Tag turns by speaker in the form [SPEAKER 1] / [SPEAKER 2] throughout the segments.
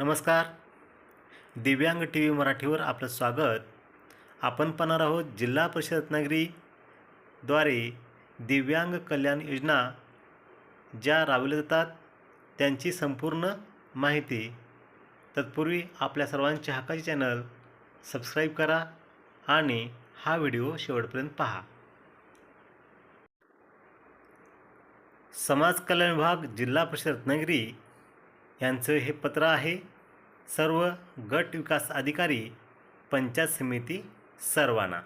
[SPEAKER 1] नमस्कार. दिव्यांग T V मराठीवर आपलं स्वागत. आपण पाहणार आहोत जिल्हा परिषद रत्नागिरीद्वारे दिव्यांग कल्याण योजना ज्या राबवल्या जातात त्यांची संपूर्ण माहिती. तत्पूर्वी आपल्या सर्वांचे हक्काचे चॅनल सबस्क्राईब करा आणि हा व्हिडिओ शेवटपर्यंत पहा. समाज कल्याण विभाग जिल्हा परिषद रत्नागिरी यांचं हे पत्र आहे. सर्व गट विकास अधिकारी पंचायत समिती सर्वांना.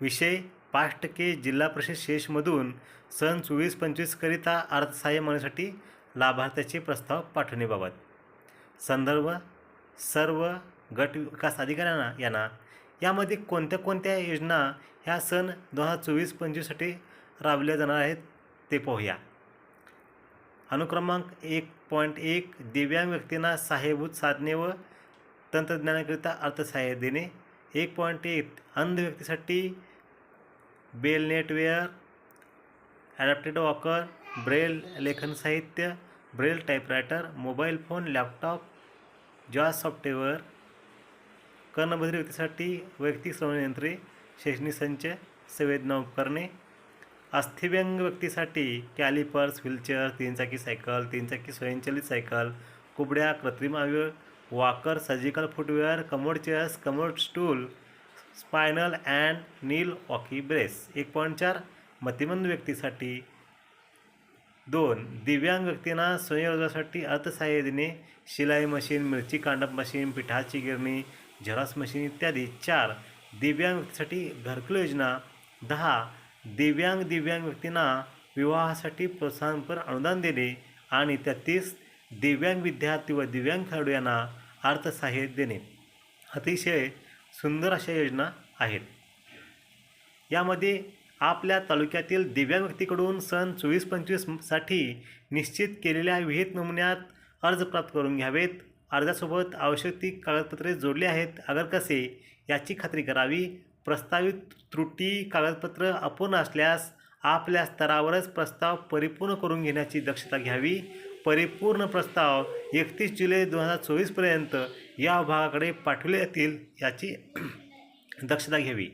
[SPEAKER 1] विषय पाच टक्के जिल्हा परिषद शेषमधून सन चोवीस पंचवीसकरिता अर्थसहाय्य मिळण्यासाठी लाभार्थ्याचे प्रस्ताव पाठवण्याबाबत. संदर्भ सर्व गट विकास अधिकाऱ्यांना यांना यामध्ये कोणत्या कोणत्या योजना ह्या सन दोन हजार चोवीस पंचवीससाठी राबवल्या जाणार आहेत ते पाहूया. अनुक्रमांक एक पॉईंट एक दिव्यांग व्यक्तींना सहाय्यभूत साधने व तंत्रज्ञानाकरिता अर्थसहाय्य देणे. एक पॉईंट एक अंध व्यक्तीसाठी बेल नेटवेअर ॲडॅप्टेड वॉकर ब्रेल लेखन साहित्य Braille typewriter mobile phone laptop जॉ सॉफ्टवेअर कर्णबधिर व्यक्तीसाठी वैयक्तिक श्रवणयंत्रे शैक्षणिक संच संवेदना उपकरणे अस्थिव्यंग व्यक्तीसाठी कॅलिपर्स व्हीलचेअर तीनचाकी सायकल तीनचाकी स्वयंचलित सायकल कुबड्या कृत्रिम अवयव walker surgical footwear commode chairs commode stool spinal and नील वॉकी ब्रेस. एक पॉईंट चार मतिमंद व्यक्तीसाठी दोन दिव्यांग व्यक्तींना स्वयंरोजगारासाठी अर्थसहाय्य देणे शिलाई मशीन मिरची कांडप मशीन पिठाची गिरणी झेरॉक्स मशीन इत्यादी. चार दिव्यांग व्यक्तीसाठी घरकुल योजना. दहा दिव्यांग दिव्यांग व्यक्तींना विवाहासाठी प्रोत्साहनपर अनुदान देणे आणि त्यातीस दिव्यांग विद्यार्थी व दिव्यांग खेळाडू यांना अर्थसहाय्य देणे. अतिशय सुंदर अशा योजना आहेत. यामध्ये आपल्या तालुक्यातील दिव्यांग व्यक्तीकडून सन चोवीस पंचवीससाठी निश्चित केलेल्या विहित नमुन्यात अर्ज प्राप्त करून घ्यावेत. अर्जासोबत आवश्यक ती कागदपत्रे जोडली आहेत. अगर कसे? याची खात्री करावी. प्रस्तावित त्रुटी कागदपत्र अपूर्ण असल्यास आपल्या स्तरावरच प्रस्ताव परिपूर्ण करून घेण्याची दक्षता घ्यावी. परिपूर्ण प्रस्ताव एकतीस जुलै दोन हजार चोवीसपर्यंत या विभागाकडे पाठवले जातील याची दक्षता घ्यावी.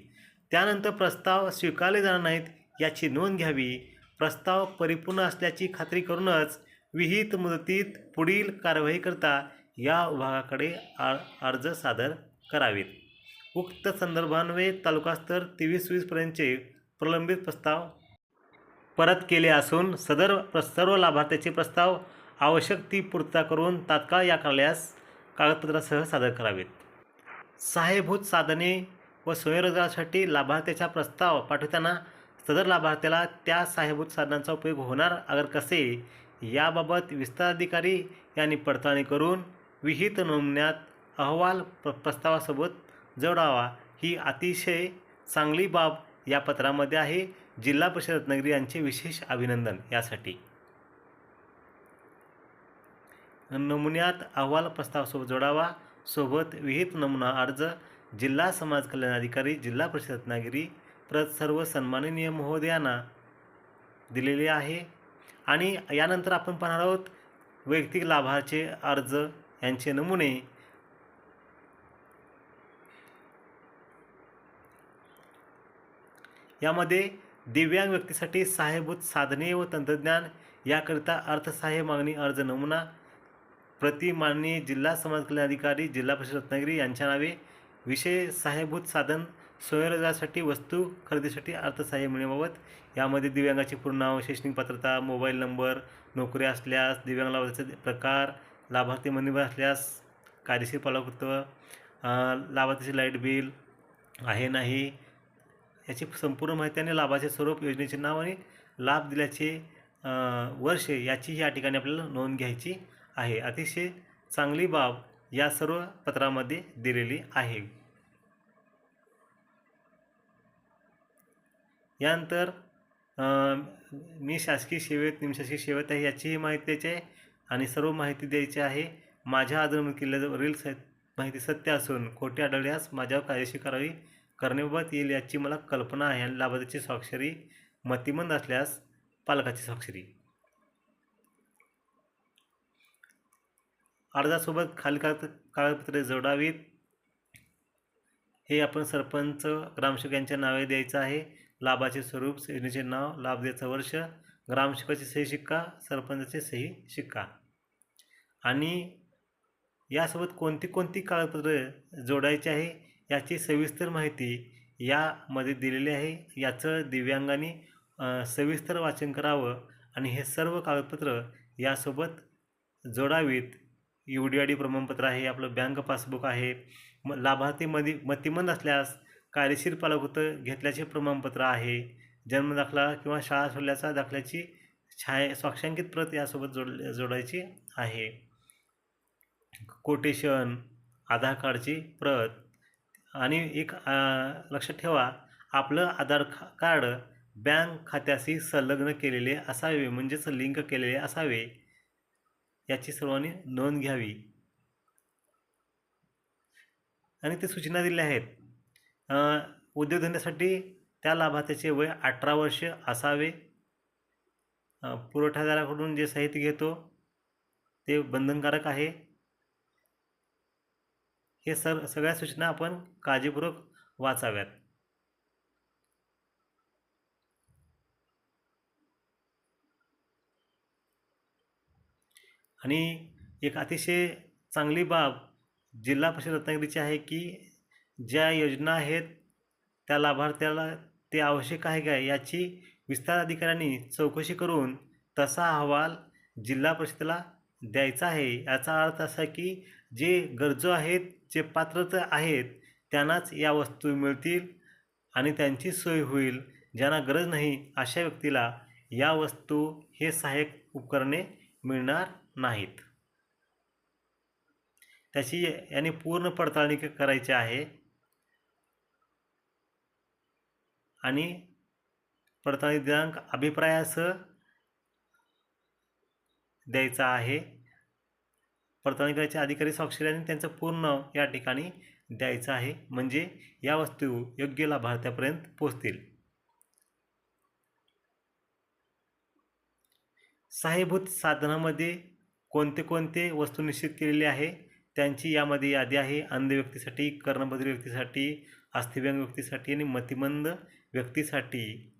[SPEAKER 1] त्यानंतर प्रस्ताव स्वीकारले जाणार नाहीत याची नोंद घ्यावी. प्रस्ताव परिपूर्ण असल्याची खात्री करूनच विहित मुदतीत पुढील कारवाईकरता या विभागाकडे आ अर्ज सादर करावेत. उक्त संदर्भान्वये तालुकास्तर तेवीस वीसपर्यंतचे प्रलंबित प्रस्ताव परत केले असून सदर प्र सर्व लाभार्थ्याचे प्रस्ताव आवश्यक ती पूर्तता करून तात्काळ या कार्यालयास कागदपत्रासह सादर करावेत. सहाय्यभूत साधने व स्वयंरोजगारासाठी लाभार्थ्याचा प्रस्ताव पाठवताना सदर लाभार्थ्याला त्या सहाय्यभूत साधनांचा उपयोग होणार अगर कसे याबाबत विस्तार अधिकारी यांनी पडताळणी करून विहित नमुन्यात अहवाल प्र प्रस्तावासोबत जोडावा ही अतिशय चांगली बाब या पत्रामध्ये आहे. जिल्हा परिषद रत्नागिरी यांचे विशेष अभिनंदन यासाठी. नमुन्यात अहवाल प्रस्तावासोबत जोडावा. सोबत विहित नमुना अर्ज जिल्हा समाज कल्याण अधिकारी जिल्हा परिषद रत्नागिरी प्रत सर्व सन्माननीय महोदयांना दिलेले आहे. आणि यानंतर आपण पाहणार आहोत वैयक्तिक लाभाचे अर्ज यांचे नमुने यामध्ये दिव्यांग व्यक्तीसाठी सहाय्यभूत साधने व तंत्रज्ञान याकरिता अर्थसहाय्य मागणी अर्ज नमुना प्रति माननीय जिल्हा समाज कल्याण अधिकारी जिल्हा परिषद रत्नागिरी यांच्या नावे विषय सहाय्यभूत साधन स्वयंरोजगारासाठी वस्तू खरेदीसाठी अर्थसहाय्य मिळण्याबाबत यामध्ये दिव्यांगाचे पूर्ण नाव शैक्षणिक पात्रता मोबाईल नंबर नोकरी असल्यास दिव्यांग लाभार्थ्याचे प्रकार लाभार्थी मनिबर असल्यास कायदेशीर पालकत्व लाभार्थीचे लाइट बिल आहे नाही याची संपूर्ण माहिती आणि लाभाचे स्वरूप योजनेचे नाव आणि लाभ दिल्याचे वर्ष याची या ठिकाणी आपल्याला नोंद घ्यायची आहे. अतिशय चांगली बाब या सर्व पत्रामध्ये दिलेली आहे. यानंतर मी शासकीय सेवेत निमशासकीय सेवेत आहे याचीही माहिती द्यायची आहे आणि सर्व माहिती द्यायची आहे. माझ्या आदर किल्ल्यावरील स माहिती सत्य असून खोटे आढळल्यास माझ्यावर कायदेशीर कारवाई करण्याबाबत येईल याची मला कल्पना आहे आणि लाभार्थीची स्वाक्षरी मतिमंद असल्यास पालकाची स्वाक्षरी. अर्जासोबत खाली का कागदपत्रे जोडावीत. हे आपण सरपंच ग्रामसेवक यांच्या नावे द्यायचं आहे. लाभाचे स्वरूप योजनेचे नाव लाभ द्यायचं वर्ष ग्रामसेवकाची सही शिक्का सरपंचाची सही शिक्का. आणि यासोबत कोणती कोणती कागदपत्रे जोडायची आहे? याची सविस्तर माहिती यामध्ये दिलेली आहे. याचं दिव्यांगांनी सविस्तर वाचन करावं आणि हे सर्व कागदपत्र यासोबत जोडावीत. यू डी आय डी प्रमाणपत्र आहे आपलं बँक पासबुक आहे. म लाभार्थी मधी मतिमंद असल्यास कायदेशीर पालकत्व घेतल्याचे प्रमाणपत्र आहे. जन्मदाखला किंवा शाळा सोडल्याचा दाखल्याची छाया स्वाक्षांकित प्रत यासोबत जोड जोडायची आहे. कोटेशन आधार कार्डची प्रत आणि एक लक्षात ठेवा आपलं आधार खा कार्ड बँक खात्याशी संलग्न केलेले असावे म्हणजेच लिंक केलेले असावे याची सर्वांनी नोंद घ्यावी. आणि ते सूचना दिल्या आहेत. उद्योगधंद्यासाठी त्या लाभार्थ्याचे वय अठरा वर्ष असावे. पुरवठादाराकडून जे साहित्य घेतो ते बंधनकारक आहे. हे सर सगळ्या सूचना आपण काळजीपूर्वक वाचाव्यात. आणि एक अतिशय चांगली बाब जिल्हा परिषद रत्नागिरीची आहे की ज्या योजना आहेत त्या लाभार्थ्याला ते आवश्यक आहे काय याची विस्तार अधिकाऱ्यांनी चौकशी करून तसा अहवाल जिल्हा परिषदेला द्यायचा आहे. याचा अर्थ असा की जे गरजू आहेत जे पात्र आहेत त्यांनाच या वस्तू मिळतील आणि त्यांची सोय होईल. ज्यांना गरज नाही अशा व्यक्तीला या वस्तू हे सहाय्यक उपकरणे मिळणार नाहीत. त्याची याने पूर्ण पडताळणी करायची आहे. आणि पडताळणी दिनांक अभिप्रायासह द्यायचा आहे. पडताळणी करायचे अधिकारी स्वाक्षरी त्यांचं पूर्ण या ठिकाणी द्यायचं आहे. म्हणजे या वस्तू योग्य लाभार्थ्यापर्यंत पोहोचतील. सहाय्यभूत साधनामध्ये कोणते कोणते वस्तू निश्चित केलेली आहे? त्यांची यामध्ये यादी आहे. अंध व्यक्तीसाठी कर्णबधिर व्यक्तीसाठी अस्थिव्यंग व्यक्तीसाठी आणि मतिमंद व्यक्तीसाठी.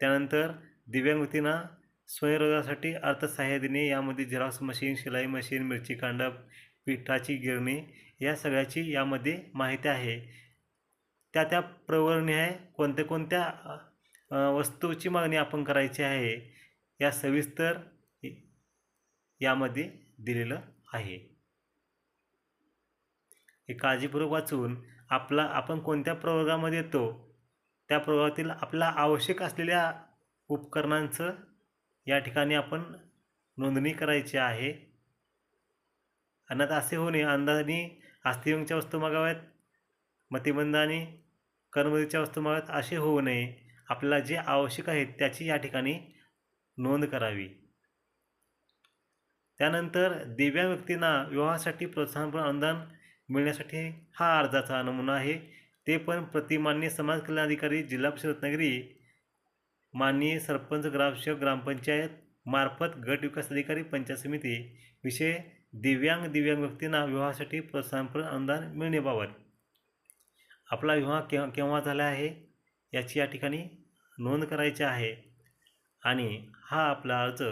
[SPEAKER 1] त्यानंतर दिव्यांग व्यक्तींना स्वयंरोजगारासाठी अर्थसहाय्य देणे यामध्ये झेरॉक्स मशीन शिलाई मशीन मिरची कांडा पिठाची गिरणी या सगळ्याची यामध्ये माहिती आहे. त्या त्या प्रवरनिहाय कोणत्या कोणत्या वस्तूची मागणी आपण करायची आहे या सविस्तर यामध्ये दिलेलं आहे. हे काळजीपूर्वक वाचून आपला आपण कोणत्या प्रवर्गामध्ये येतो त्या प्रवर्गातील आपला आवश्यक असलेल्या उपकरणांचं या ठिकाणी आपण नोंदणी करायची आहे. आणि आता असे होऊ नये अंदाजाने अस्थिव्यंगच्या वस्तू मागाव्यात मतिमंद आणि कर्मधीच्या वस्तू मागाव्यात असे होऊ नये. आपल्याला जे आवश्यक आहे त्याची या ठिकाणी नोंद करावी. त्यानंतर दिव्यांग व्यक्तींना विवाहासाठी प्रोत्साहनपर अनुदान मिळण्यासाठी हा अर्जाचा नमुना आहे. ते पण प्रतिमान्य समाज कल्याण अधिकारी जिल्हा परिषद रत्नागिरी माननीय सरपंच ग्रामसेवक ग्रामपंचायत मार्फत गट विकास अधिकारी पंचायत समिती विषय दिव्यांग दिव्यांग व्यक्तींना विवाहासाठी प्रोत्साहनपर अनुदान मिळण्याबाबत. आपला विवाह केव्हा केव्हा झाला आहे? याची या ठिकाणी नोंद करायची आहे. आणि हा आपला अर्ज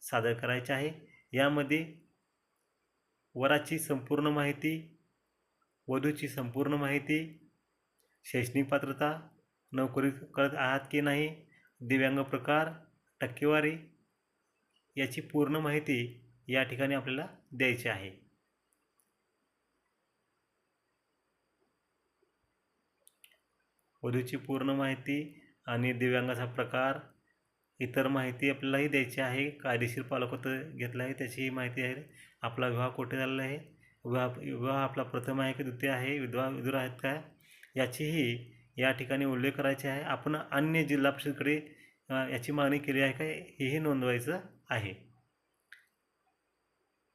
[SPEAKER 1] सादर करायचा आहे. यामध्ये वराची संपूर्ण माहिती वधूची संपूर्ण माहिती शैक्षणिक पात्रता नोकरी करत आहात की नाही दिव्यांग प्रकार टक्केवारी याची पूर्ण माहिती या ठिकाणी आपल्याला द्यायची आहे. वधूची पूर्ण माहिती आणि दिव्यांगाचा प्रकार इतर माहिती आपल्यालाही द्यायची आहे. कायदेशीर पालकत्व घेतलं आहे त्याचीही माहिती आहे. आपला विवाह कुठे झालेला आहे? विवाह विवाह आपला प्रथम आहे की द्वितीय आहे? विधवा विधुर आहेत काय याचीही या ठिकाणी उल्लेख करायचे आहे. आपण अन्य जिल्हा परिषदकडे याची मागणी केली आहे का? हेही नोंदवायचं आहे.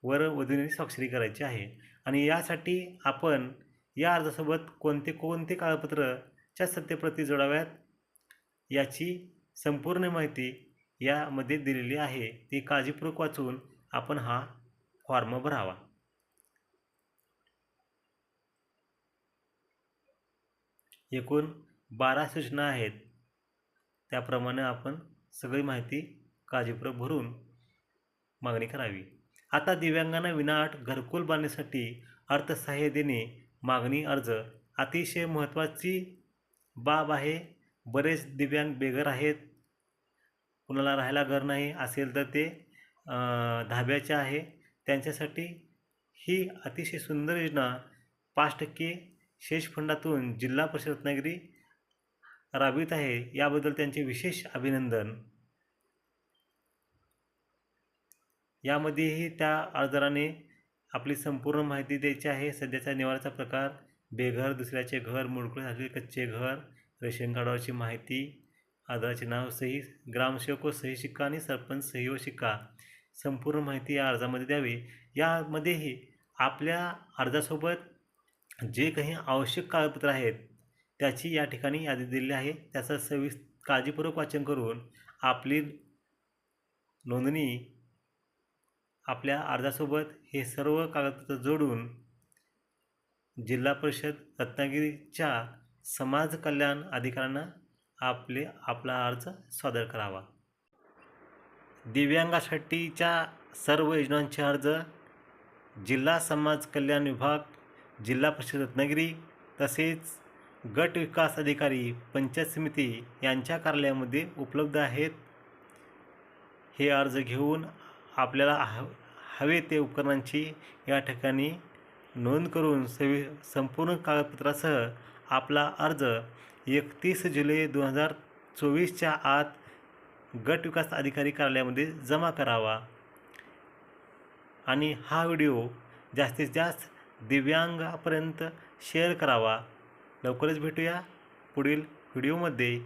[SPEAKER 1] वर वधूने स्वाक्षरी करायची आहे. आणि यासाठी आपण या अर्जासोबत कोणते कोणते कागदपत्रच्या सत्यप्रती जोडाव्यात याची संपूर्ण माहिती यामध्ये दिलेली आहे. ती काळजीपूर्वक वाचून आपण हा फॉर्म भरावा. एकूण बारा सूचना आहेत. त्याप्रमाणे आपण सगळी माहिती काळजीपूर्वक भरून मागणी करावी. आता दिव्यांगांना विनाअट घरकुल बांधण्यासाठी अर्थसहाय्य देणे मागणी अर्ज अतिशय महत्त्वाची बाब आहे. बरेच दिव्यांग बेघर आहेत. कुणाला राहायला घर नाही असेल तर ते धाब्याचे आहे. त्यांच्यासाठी ही अतिशय सुंदर योजना पाच टक्के शेष फंडातून जिल्हा परिषद रत्नागिरी राबवित आहे. याबद्दल त्यांचे विशेष अभिनंदन. यामध्येही त्या अर्जदाराने आपली संपूर्ण माहिती द्यायची आहे. सध्याचा निवाराचा प्रकार बेघर दुसऱ्याचे घर मुडकळे झालेले कच्चे घर रेशन कार्डावरची माहिती अर्जाचे नाव सही ग्रामसेवक व सही शिक्का आणि सरपंच सही व शिक्का संपूर्ण माहिती या अर्जामध्ये द्यावी. यामध्येही आपल्या अर्जासोबत जे काही आवश्यक कागदपत्र आहेत त्याची या ठिकाणी यादी दिलेली आहे. त्याचं सविस काळजीपूर्वक वाचन करून आपली नोंदणी आपल्या अर्जासोबत हे सर्व कागदपत्र जोडून जिल्हा परिषद रत्नागिरीच्या समाज कल्याण अधिकाऱ्यांना आपले आपला अर्ज सादर करावा. दिव्यांगासाठीच्या सर्व योजनांचे अर्ज जिल्हा समाज कल्याण विभाग जिल्हा परिषद रत्नागिरी तसेच गट विकास अधिकारी पंचायत समिती यांच्या कार्यालयामध्ये उपलब्ध आहेत. हे अर्ज घेऊन आपल्याला ह हवे ते उपकरणांची या ठिकाणी नोंद करून सवि संपूर्ण कागदपत्रासह आपला अर्ज एकतीस जुलै दोन हजार चोवीसच्या आत गट विकास अधिकारी कार्यालयामध्ये जमा करावा. आणि हा व्हिडिओ जास्तीत जास्त दिव्यांगापर्यंत शेअर करावा. लवकरच भेटूया पुढील व्हिडिओमध्ये.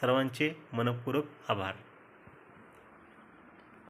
[SPEAKER 1] सर्वांचे मनपूर्वक आभार.